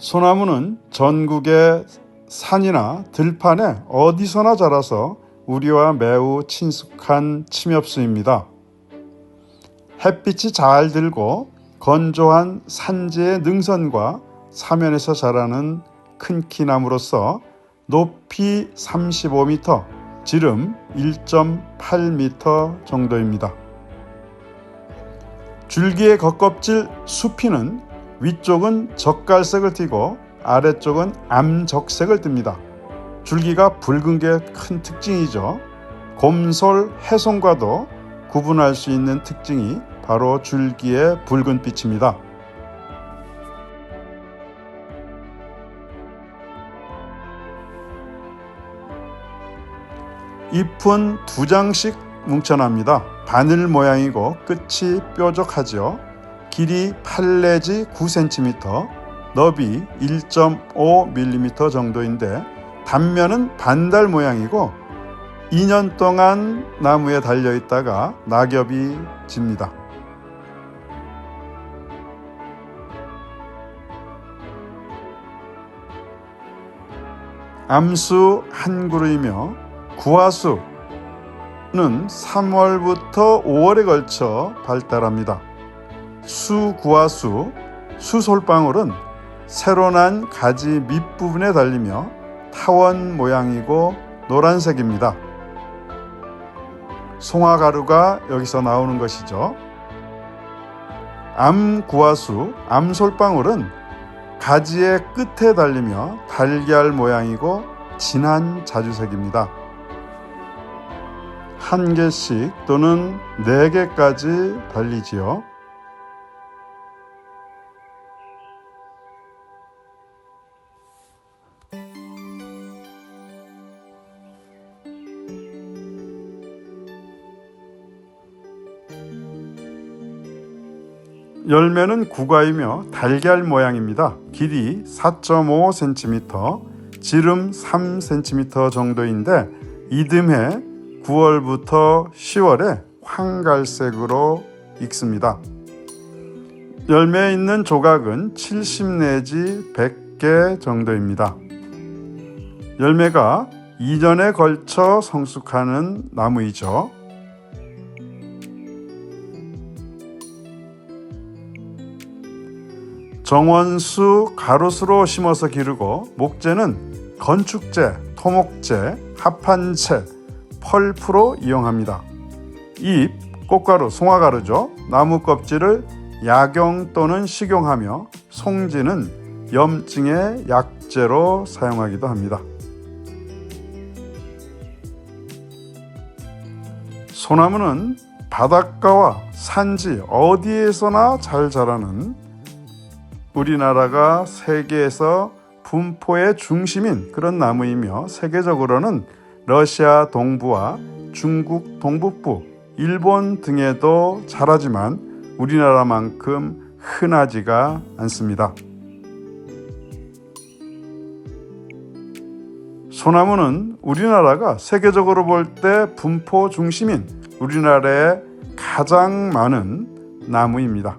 소나무는 전국의 산이나 들판에 어디서나 자라서 우리와 매우 친숙한 침엽수입니다. 햇빛이 잘 들고 건조한 산지의 능선과 사면에서 자라는 큰 키나무로서 높이 35m, 지름 1.8m 정도입니다. 줄기의 겉껍질 수피는 위쪽은 젓갈색을 띠고 아래쪽은 암적색을 띱니다. 줄기가 붉은 게 큰 특징이죠. 곰솔 해송과도 구분할 수 있는 특징이 바로 줄기의 붉은 빛입니다. 잎은 두 장씩 뭉쳐납니다. 바늘 모양이고 끝이 뾰족하죠. 길이 8 내지 9cm, 너비 1.5mm 정도인데 단면은 반달 모양이고 2년 동안 나무에 달려 있다가 낙엽이 집니다. 암수 한 그루이며 구화수는 3월부터 5월에 걸쳐 발달합니다. 수구화수, 수솔방울은 새로 난 가지 밑부분에 달리며 타원 모양이고 노란색입니다. 송화가루가 여기서 나오는 것이죠. 암구화수, 암솔방울은 가지의 끝에 달리며 달걀 모양이고 진한 자주색입니다. 한 개씩 또는 네 개까지 달리지요. 열매는 국화이며 달걀 모양입니다. 길이 4.5cm, 지름 3cm 정도인데 이듬해 9월부터 10월에 황갈색으로 익습니다. 열매에 있는 조각은 70 내지 100개 정도입니다. 열매가 2년에 걸쳐 성숙하는 나무이죠. 정원수 가로수로 심어서 기르고 목재는 건축재, 토목재, 합판재, 펄프로 이용합니다. 잎, 꽃가루, 송화가루죠. 나무 껍질을 약용 또는 식용하며 송지는 염증의 약재로 사용하기도 합니다. 소나무는 바닷가와 산지 어디에서나 잘 자라는 우리나라가 세계에서 분포의 중심인 그런 나무이며 세계적으로는 러시아 동부와 중국 동북부, 일본 등에도 자라지만 우리나라만큼 흔하지가 않습니다. 소나무는 우리나라가 세계적으로 볼 때 분포 중심인 우리나라에 가장 많은 나무입니다.